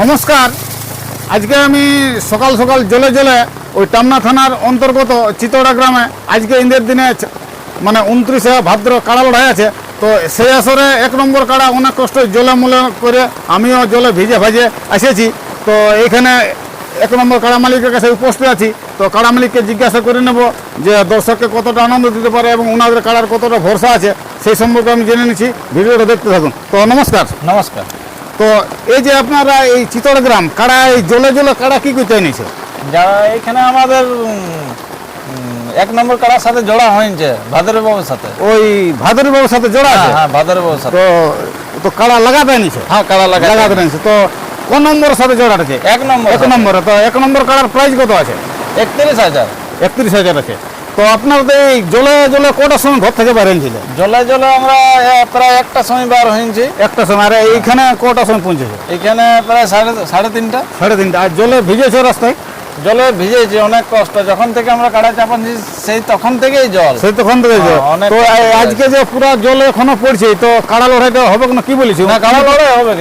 নমস্কার। আজকে আমি সকাল সকাল জলে জলে ওই টামনা থানার অন্তর্গত চিতড়া গ্রামে আজকে ইন্দের দিনে মানে উনত্রিশে ভাদ্র কাড়া লড়াই আছে। তো সেই আসরে এক নম্বর কাড়া অনেক কষ্ট জলে মলে করে আমিও জলে ভিজে ভাজে এসেছি তো এইখানে এক নম্বর কাড়া মালিকের কাছে উপস্থিত আছি। তো কাড়া মালিককে জিজ্ঞাসা করে নেব যে দর্শককে কতটা আনন্দ দিতে পারে এবং ওনাদের কাড়ার কতটা ভরসা আছে, সেই সম্পর্কে আমি জেনে নিচ্ছি। ভিডিওটা দেখতে থাকুন। তো নমস্কার। নমস্কার। তো এই যে আপনারা এই চিতড় গ্রাম কাড়া এই জলে জলে কাড়া কি করতে নিছে যারা এখানে আমাদের এক নম্বর কারার সাথে জোড়া হয়েছে ভাদর বাবুর সাথে। ওই ভাদরি বাবুর সাথে জোড়া আছে? হ্যাঁ হ্যাঁ ভাদর বাবুর সাথে। তো তো কাড়া লাগাতে নিছে হ্যাঁ কারা লাগা লাগাতে নিছে তো কোন নম্বরের সাথে জোড়া আছে? এক নম্বর এক নম্বরে তো এক নম্বর কাড়ার প্রাইস কত আছে? একত্রিশ হাজার। একত্রিশ হাজার আছে। তো আপনার এই জলে জলে কটার সময় ঘর থেকে বেরেন ছিল জলে জলে আমরা প্রায় একটা সময় বার হয়েছি একটা সময় আর এইখানে কটার সময় পৌঁছেছে? এখানে প্রায় সাড়ে সাড়ে তিনটা। সাড়ে তিনটা। আর জলে ভিজেছে রাস্তায়? জলে ভিজেছি অনেক কষ্ট। যখন থেকে আমরা কাড়া চাপাচ্ছি সেই তখন থেকেই জল। সেই তখন থেকে জল। হ্যাঁ, তো। আজকে যে পুরো জলে এখনও পড়ছে তো কাড়া লড়াইটা হবে না কি বলেছি? না কাড়া লড়াই হবে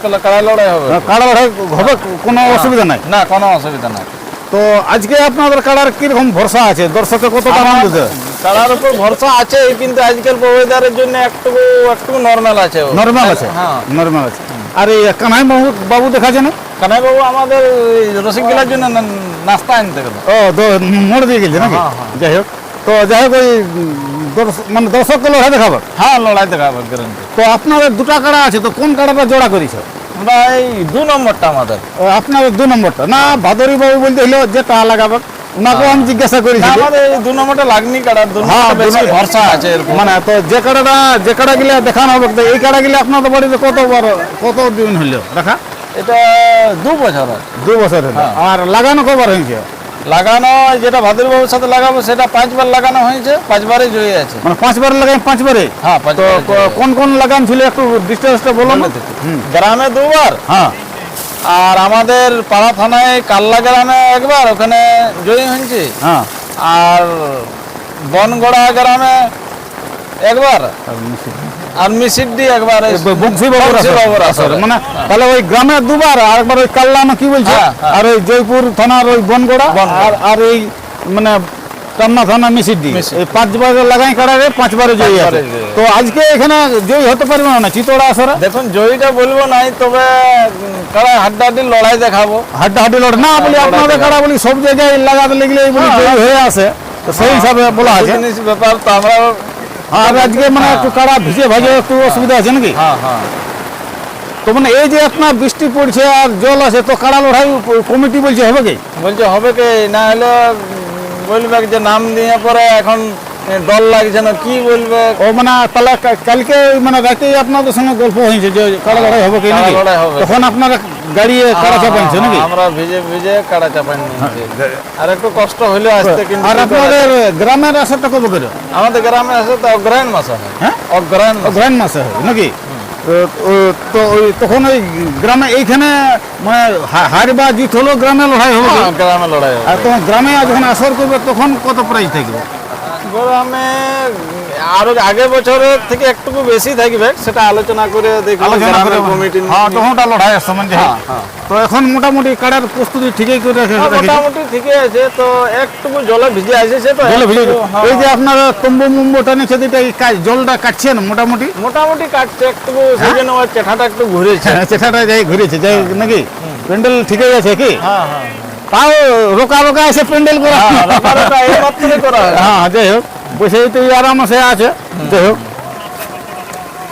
তাহলে কাড়া লড়াই হবে কাড়া লড়াই হবে কোনো অসুবিধা নাই? না কোনো অসুবিধা নাই। তো আজকে আপনাদের কাড়ার কীরকম ভরসা আছে? দর্শকের কত দেবে কাড়ার উপর ভরসা আছে কিন্তু আজকাল ওয়েদারের জন্য একটু একটু নর্মাল আছে। নর্মাল আছে? হ্যাঁ। নর্মাল আছে। আর এই কানাই বাবু বাবু দেখা যায় না? কানাই বাবু আমাদের রসিকগুলার জন্য নাস্তা আনতে গেল। ও দ- মোড় দিয়ে গেছে নাকি? হ্যাঁ, হ্যাঁ। যাই হোক। তো যাই হোক ওই মানে দর্শককে লড়াই দেখাবে হ্যাঁ লড়াই দেখাবো তো আপনাদের দুটা কাড়া আছে তো কোন কাড়াটা জোড়া করেছে? এই দু নম্বরটা আমাদের। ও, আপনাদের দু নম্বরটা। না ভাদরি বাবু বলতে হলো টাকা লাগাবে ওনাকেও আমি জিজ্ঞাসা করি আমাদের দু নম্বরটা লাগনি কাটার দু হ্যাঁ, বেশি ভরসা আছে মানে তো যে কাড়াটা যে কাড়া গিলা দেখানো হবে এই কাড়া গিলা আপনাদের বাড়িতে কত বড় কত দিন হইল? দেখা। এটা দু বছর দু বছর হলো হ্যাঁ। আর লাগানো কবার হয়েছে? লাগানো যেটা ভাদুরবাবুর সাথে লাগাবো সেটা পাঁচবার লাগানো হয়েছে পাঁচবারই জয়ী আছে। মানে পাঁচবার লাগাই পাঁচবারে হ্যাঁ তো কোন কোন লাগান ছিল একটু ডিস্টেন্সটা বলো না গ্রামে দুবার। হ্যাঁ। আর আমাদের পাড়া থানায় কাল্লা গ্রামে একবার ওখানে জয়ী হয়েছে। হ্যাঁ। আর বনগড়া গ্রামে একবার। আর একবার বংশী বাবুর। মানে তাহলে ওই গ্রামে দুবার ওই কাল্লা না কি বলছে হ্যাঁ, হ্যাঁ। আর ওই জয়পুর থানার ওই বনগড়া। আর আর এই মানে থানা। এই পাঁচবার লাগাই কাড়ারে পাঁচবারে জয়ী আছে পাঁচবারে তো আজকে এখানে জয়ী হতে পারবে না চিতোড়া আসরে দেখুন জয়ীটা বলব নাই তবে কারা হাড্ডাহাড্ডি লড়াই দেখাবো হাড্ডা হাড্ডি লড়ে না বলি লড়াই আপনাদের দেখাবো। বলি সব জায়গায় লাগাতে লাগলে এই বলি হ্যাঁ, জয়ী হয়ে আসে তো সেই হিসাবে বলা আছে ব্যাপার তো আমরা আর আজকে মানে একটু কাড়া ভিজে ভাজে একটু অসুবিধা আছে নাকি? হ্যাঁ হ্যাঁ। তো মানে এই যে আপনার বৃষ্টি পড়ছে আর জল আছে তো কাড়া লড়াই কমিটি বলছে হবে কি? বলছে হবে কি না হলে বলবে যে নাম দিয়ে পরে এখন ডর লাগছে না কি বলবে? ও মানে তাহলে কালকে মানে রাতেই আপনাদের সঙ্গে গল্প হয়েছে যে কাড়া লড়াই হবে কি নাকি। তখন আপনারা গাড়িয়ে কাড়া চাপাইছে হ্যাঁ, নাকি? আমরা ভিজে ভিজে কাড়া চাপাই নিয়েছি। আর একটু কষ্ট হলে আসতে কিন্তু আর আপনাদের গ্রামের আসারটা কবে করে? আমাদের গ্রামে আসে তো অগ্রহায়ণ মাসে হয়। হ্যাঁ? অগ্রহায়ণ মাসে। মাসে হয় নাকি? তো- তখন ওই গ্রামে এইখানে মানে হার বা জিত হলো গ্রামে লড়াই হবে। হ্যাঁ, গ্রামে লড়াই আর তখন গ্রামে যখন আসর করবে তখন কত প্রাইজ থাকবে? গ্রামে আরও আগের বছরের থেকে একটু বেশি থাকবে সেটা আলোচনা করে দেখব আলোচনা করে কমিটি হ্যাঁ তখন ওটা লড়াই আসছে মানে হ্যাঁ, হ্যাঁ। তো এখন মোটামুটি কাড়ার প্রস্তুতি ঠিকই করে রেখে- রেখেছে মোটামুটি ঠিকই আছে তো একটুকু জলে ভিজে আসছে তো জলে ভিজে হ্যাঁ, এই যে আপনারা তম্বু মুম্বুটা নিচে এই কাজ জলটা কাটছেন মোটামুটি? মোটামুটি কাটছে একটু সেই জন্য চেঠাটা একটু ঘুরেছে। চেঠাটা যাই ঘুরেছে যাই নাকি? প্যান্ডেল ঠিকই আছে কি? হ্যাঁ হ্যাঁ। তাও রোকা রোকা এসে প্যান্ডেল করা। হ্যাঁ, হয়। হ্যাঁ যাই হোক বসে তো আরাম আছে আছে যাই হোক।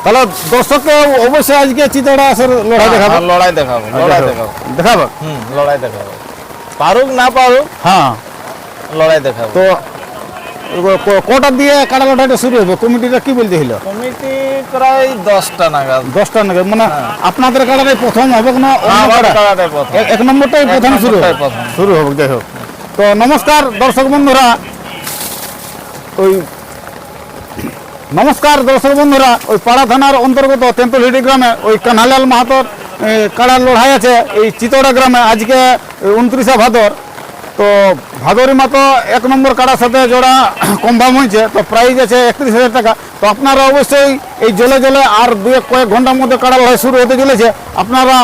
তাহলে দর্শককে অবশ্যই আজকে চিতড়া আসার লড়াই দেখাবো। হ্যাঁ, লড়াই দেখাবো লড়াই দেখাবো। দেখাবো? হুম লড়াই দেখাবো। পারুক না পারুক হ্যাঁ। লড়াই দেখাবো। তো ক- ক- দিয়ে লড়াইটা শুরু হবে কমিটিটা কি বলতে হইল? কমিটি প্রায় দশটা নাগাদ। দশটা নাকি মানে আপনাদের কাড়াটাই প্রথম হবে না এক- নম্বরটাই প্রথম শুরু শুরু হবে যাই হোক। তো নমস্কার দর্শক বন্ধুরা। ওই নমস্কার দর্শক বন্ধুরা। ওই পাড়া থানার অন্তর্গত তেঁতুলহিটি গ্রামে ওই কানহালাল মাহাতর কাড়ার লড়াই আছে এই চিতড়া গ্রামে। আজকে উনত্রিশে ভাদর। তো ভাদরি মাতো এক নম্বর কাড়ার সাথে জোড়া কনফার্ম হয়েছে, তো প্রাইজ আছে একত্রিশ হাজার টাকা। তো আপনারা অবশ্যই এই জলে জলে আর দু এক কয়েক ঘণ্টার মধ্যে কাড়া লড়াই শুরু হতে চলেছে। আপনারা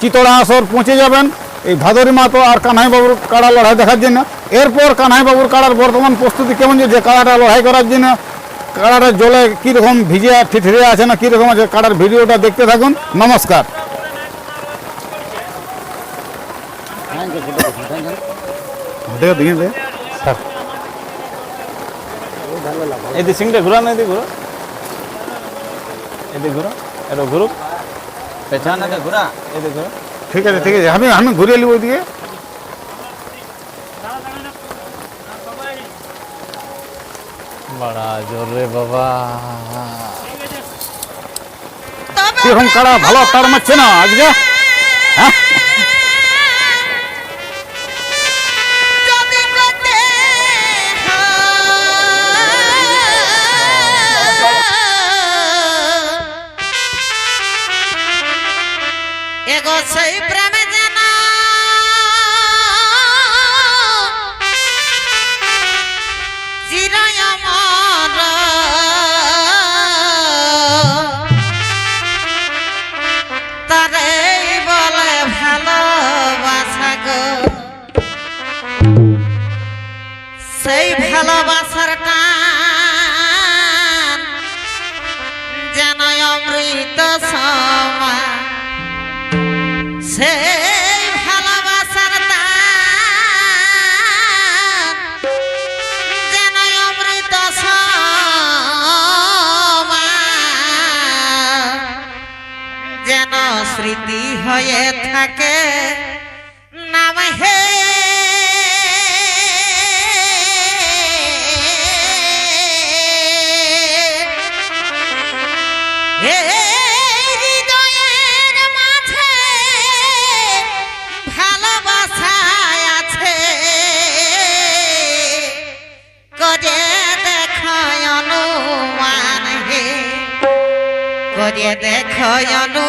চিতড়া আসর পৌঁছে যাবেন, এই ভাদরী মাতো আর কানাই বাবুর কাড়া লড়াই দেখার জন্য। এরপর কানাই বাবুর কাড়ার বর্তমান প্রস্তুতি কেমন যে যে কাড়াটা লড়াই করার জন্য, কাড়াটা জলে কীরকম ভিজে ঠিঠরে আছে না, কীরকম আছে, কাড়ার ভিডিওটা দেখতে থাকুন। নমস্কার। দেখো দেখি দেখি। এদিকে সিংটা ঘুরা না এদিকে ঘুরো। এদিকে ঘুরো এটা ঘুরুক। পেছানে ঘুরা এদিকে ঘুরো। ঠিক আছে ঠিক আছে আমি আমি ঘুরিয়ে নিব ওইদিকে। বড়া জোর রে বাবা। কীরকম কাড়া ভালো তার মারছে না আজকে? সেই ভালোবাসার যেন অমৃত সমা সেই ভালোবাসার যেন অমৃত যেন স্মৃতি হয়ে থাকে করে দেখো অনু